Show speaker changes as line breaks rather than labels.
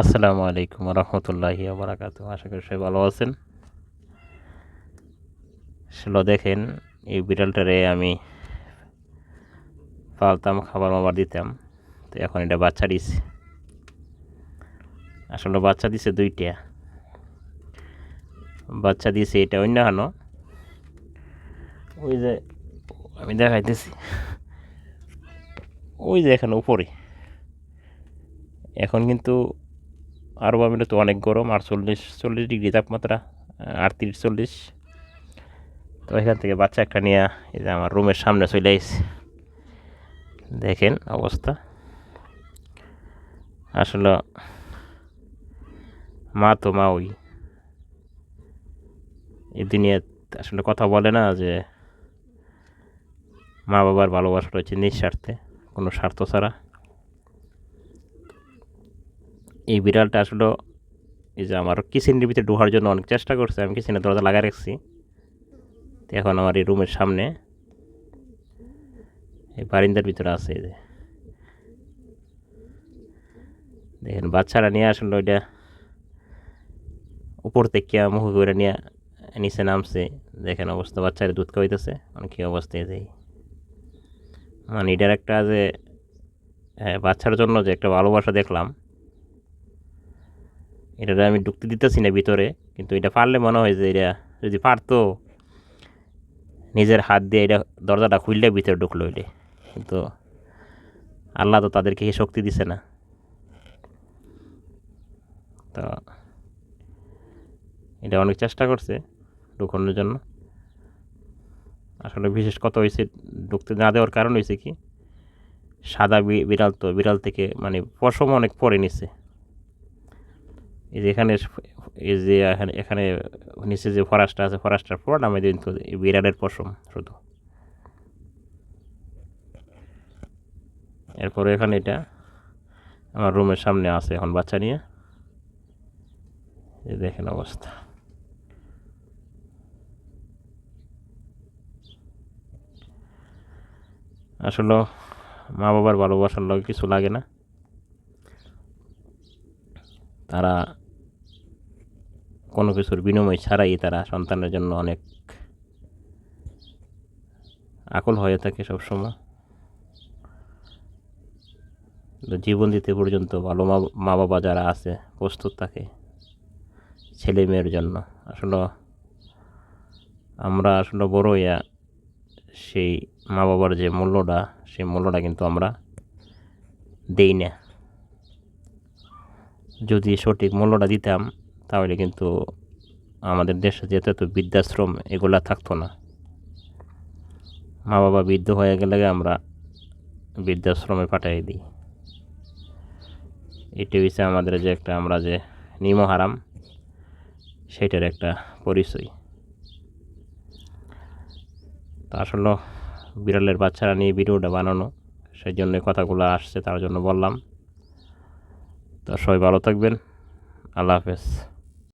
আসসালামু আলাইকুম রহমতুল্লাহি বারাকাতু আশা করি সবাই ভালো আছেন। আসলে দেখেন, এই বিড়ালটারে আমি পালতাম, খাবার মাবার দিতাম। তো এখন এটা বাচ্চা দিছে। আসলে বাচ্চা দিছে দুইটা। বাচ্চা দিছে এটা অন্য হানো ওই যে আমি দেখাইতেছি। ওই যে এখানে উপরে। এখন কিন্তু আরব আমিরাতে অনেক গরম আটচল্লিশ চল্লিশ ডিগ্রি তাপমাত্রা আটত্রিশ, চল্লিশ। তো এখান থেকে বাচ্চা একটা নিয়ে, এই যে আমার রুমের সামনে চলে আসছে দেখেন অবস্থা। আসলে মা তো মা ওই এই দুনিয়া আসলে কথা বলে না যে মা বাবার ভালোবাসা রয়েছে নিঃস্বার্থে, কোনো স্বার্থ ছাড়া। এই বিড়ালটা আসলে এই যে আমার কিচেনের ভিতরে ঢোকার জন্য অনেক চেষ্টা করছে, আমি কিচেনের দরজা লাগা রাখছি। তো এখন আমার এই রুমের সামনে এই বারিন্দার ভিতরে আছে এই যে। দেখেন, বাচ্চারা নিয়ে আসলে ওইটা উপর থেকে মুখ করে নিয়ে নিচে নামছে। দেখেন অবস্থা, বাচ্চারা দুধ খাওয়াইতেছে। অনেক কী অবস্থায় যাই মানে এটার একটা যে হ্যাঁ বাচ্চার জন্য যে একটা ভালোবাসা দেখলাম। এটা আমি ঢুকতে দিতেছি না ভিতরে, কিন্তু এটা পারলে মনে হয় যে এটা যদি পারতো, নিজের হাত দিয়ে এটা দরজাটা খুললে ভিতরে ঢুকলো এটা। কিন্তু আল্লাহ তো তাদেরকে শক্তি দিছে না। তো এটা অনেক চেষ্টা করছে ঢুকানোর জন্য। আসলে বিশেষ কথা হয়েছে ঢুকতে না দেওয়ার কারণ হয়েছে কি, সাদা বিড়াল তো, বিড়াল থেকে মানে পশম অনেক পরে নিছে। এই যে এখানে এই যে এখানে এখানে নিচে যে ফরাসটা আছে, ফরাসটার পর নামে কিন্তু বিড়ালের পশম, শুধু। এরপরে এখানে এটা আমার রুমের সামনে আছে এখন বাচ্চা নিয়ে। এই দেখেন অবস্থা। আসলে মা বাবার ভালোবাসার লগে কিছু লাগে না। তারা কোনো কিছুর বিনিময় ছাড়াই তারা সন্তানের জন্য অনেক আকল হয়ে থাকে সবসময়। জীবন দিতে পর্যন্ত ভালো মা বাবা যারা আছে, প্রস্তুত থাকে ছেলে মেয়ের জন্য। আসলে আমরা আসলে বড় ইয়া সেই মা বাবার যে মূল্যটা, সেই মূল্যটা কিন্তু আমরা দেই না। যদি সঠিক মূল্যটা দিতাম তাহলে কিন্তু আমাদের দেশে যেহেতু এত বৃদ্ধাশ্রম, এগুলা থাকতো না। মা বাবা বৃদ্ধ হয়ে গেলে আমরা বৃদ্ধাশ্রমে পাঠিয়ে দিই। এটি হচ্ছে আমাদের যে একটা, আমরা যে নিমহারাম সেটার একটা পরিচয়। তা আসলে বিড়ালের বাচ্চারা নিয়ে ভিডিওটা বানানো সেই জন্য কথাগুলো আসছে, তার জন্য বললাম। তো সবাই ভালো থাকবেন। আল্লাহ হাফেজ।